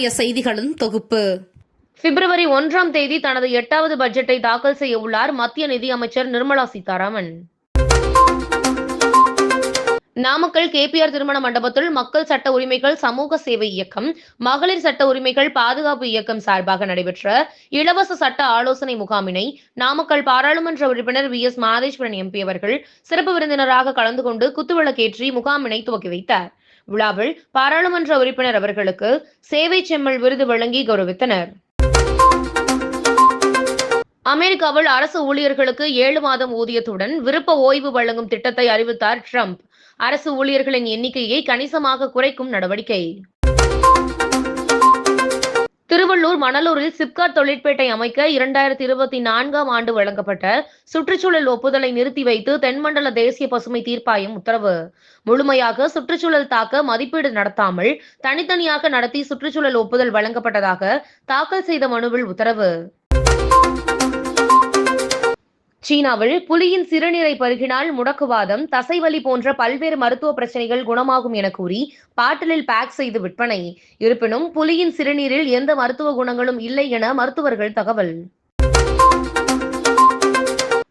இன்றைய செய்திகளின் தொகுப்பு. பிப்ரவரி ஒன்றாம் தேதி தனது எட்டாவது பட்ஜெட்டை தாக்கல் செய்ய உள்ளார் மத்திய நிதியமைச்சர் நிர்மலா சீதாராமன். நாமக்கல் கேபிஆர் திருமண மண்டபத்தில் மக்கள் சட்ட உரிமைகள் சமூக சேவை இயக்கம் மகளிர் சட்ட உரிமைகள் பாதுகாப்பு இயக்கம் சார்பாக நடைபெற்ற இலவச சட்ட ஆலோசனை முகாமினை நாமக்கல் பாராளுமன்ற உறுப்பினர் வி. எஸ். மாதேஸ்வரன் எம்பி அவர்கள் சிறப்பு விருந்தினராக கலந்து கொண்டு குத்துவிளக்கேற்றி முகாமினை துவக்கி வைத்தார். விழாவில் பாராளுமன்ற உறுப்பினர் அவர்களுக்கு சேவை செம்மல் விருது வழங்கி கௌரவித்தனர். அமெரிக்காவில் அரசு ஊழியர்களுக்கு ஏழு மாதம் ஊதியத்துடன் விருப்ப ஓய்வு வழங்கும் திட்டத்தை அறிவித்தார் ட்ரம்ப். அரசு ஊழியர்களின் எண்ணிக்கையை கணிசமாக குறைக்கும் நடவடிக்கை. திருவள்ளூர் மணலூரில் சிப்காட் தொழிற்பேட்டை அமைக்க இரண்டாயிரத்தி இருபத்தி நான்காம் ஆண்டு வழங்கப்பட்ட சுற்றுச்சூழல் ஒப்புதலை நிறுத்தி வைத்து தென்மண்டல தேசிய பசுமை தீர்ப்பாயம் உத்தரவு. முழுமையாக சுற்றுச்சூழல் தாக்க மதிப்பீடு நடத்தாமல் தனித்தனியாக நடத்தி சுற்றுச்சூழல் ஒப்புதல் வழங்கப்பட்டதாக தாக்கல் செய்த மனுவில் உத்தரவு. சீனாவில் புலியின் சிறுநீரை பருகினால் முடக்குவாதம் தசைவலி போன்ற பல்வேறு மருத்துவ பிரச்சனைகள் குணமாகும் என கூறி பாட்டிலில் பேக் செய்து விற்பனை. இருப்பினும் புலியின் சிறுநீரில் எந்த மருத்துவ குணங்களும் இல்லை என மருத்துவர்கள் தகவல்.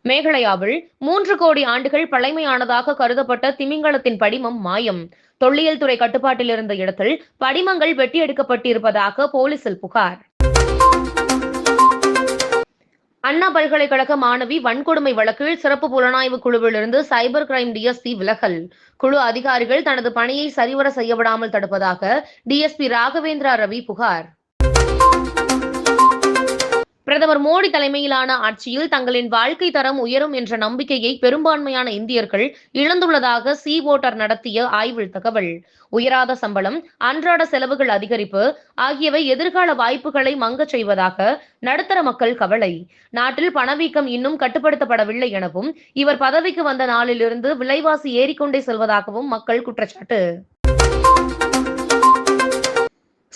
மேகாலயாவில் மூன்று கோடி ஆண்டுகள் பழமையானதாக கருதப்பட்ட திமிங்கலத்தின் படிமம் மாயம். தொல்லியல் துறை கட்டுப்பாட்டில் இருந்த இடத்தில் படிமங்கள் வெட்டி எடுக்கப்பட்டிருப்பதாக போலீசில் புகார். அண்ணா பல்கலைக்கழக மாணவி வன்கொடுமை வழக்கில் சிறப்பு புலனாய்வு குழுவிலிருந்து சைபர் கிரைம் டிஎஸ்பி விலகல். குழு அதிகாரிகள் தனது பணியை சரிவர செய்யவிடாமல் தடுப்பதாக டிஎஸ்பி ராகவேந்திரா ரவி புகார். பிரதமர் மோடி தலைமையிலான ஆட்சியில் தங்களின் வாழ்க்கை தரம் உயரும் என்ற நம்பிக்கையை பெரும்பான்மையான இந்தியர்கள் இழந்துள்ளதாக சி ஓட்டர் நடத்திய ஆய்வில் தகவல். உயராத சம்பளம் அன்றாட செலவுகள் அதிகரிப்பு ஆகியவை எதிர்கால வாய்ப்புகளை மங்கச் செய்வதாக நடுத்தர மக்கள் கவலை. நாட்டில் பணவீக்கம் இன்னும் கட்டுப்படுத்தப்படவில்லை எனவும் இவர் பதவிக்கு வந்த நாளிலிருந்து விலைவாசி ஏறிக்கொண்டே செல்வதாகவும் மக்கள் குற்றச்சாட்டு.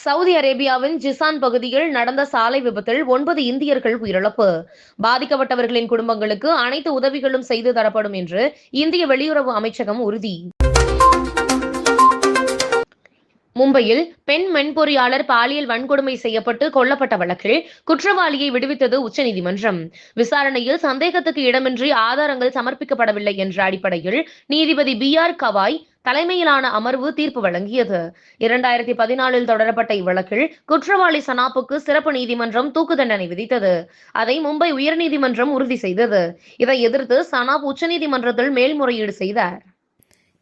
சவுதி அரேபியாவின் ஜிசான் பகுதியில் நடந்த சாலை விபத்தில் ஒன்பது இந்தியர்கள் உயிரிழப்பு. பாதிக்கப்பட்டவர்களின் குடும்பங்களுக்கு அனைத்து உதவிகளும் செய்து தரப்படும் என்று இந்திய வெளியுறவு அமைச்சகம் உறுதி. மும்பையில் பெண் மென்பொறியாளர் பாலியல் வன்கொடுமை செய்யப்பட்டு கொல்லப்பட்ட வழக்கில் குற்றவாளியை விடுவித்தது உச்சநீதிமன்றம். விசாரணையில் சந்தேகத்துக்கு இடமின்றி ஆதாரங்கள் சமர்ப்பிக்கப்படவில்லை என்ற அடிப்படையில் நீதிபதி பி ஆர் கவாய் தலைமையிலான அமர்வு தீர்ப்பு வழங்கியது. இரண்டாயிரத்தி பதினாலில் தொடரப்பட்ட இவ்வழக்கில் குற்றவாளி சனாப்புக்கு சிறப்பு நீதிமன்றம் தூக்கு தண்டனை விதித்தது. அதை மும்பை உயர்நீதிமன்றம் உறுதி செய்தது. இதை எதிர்த்து சனாப் உச்சநீதிமன்றத்தில் மேல்முறையீடு செய்தார்.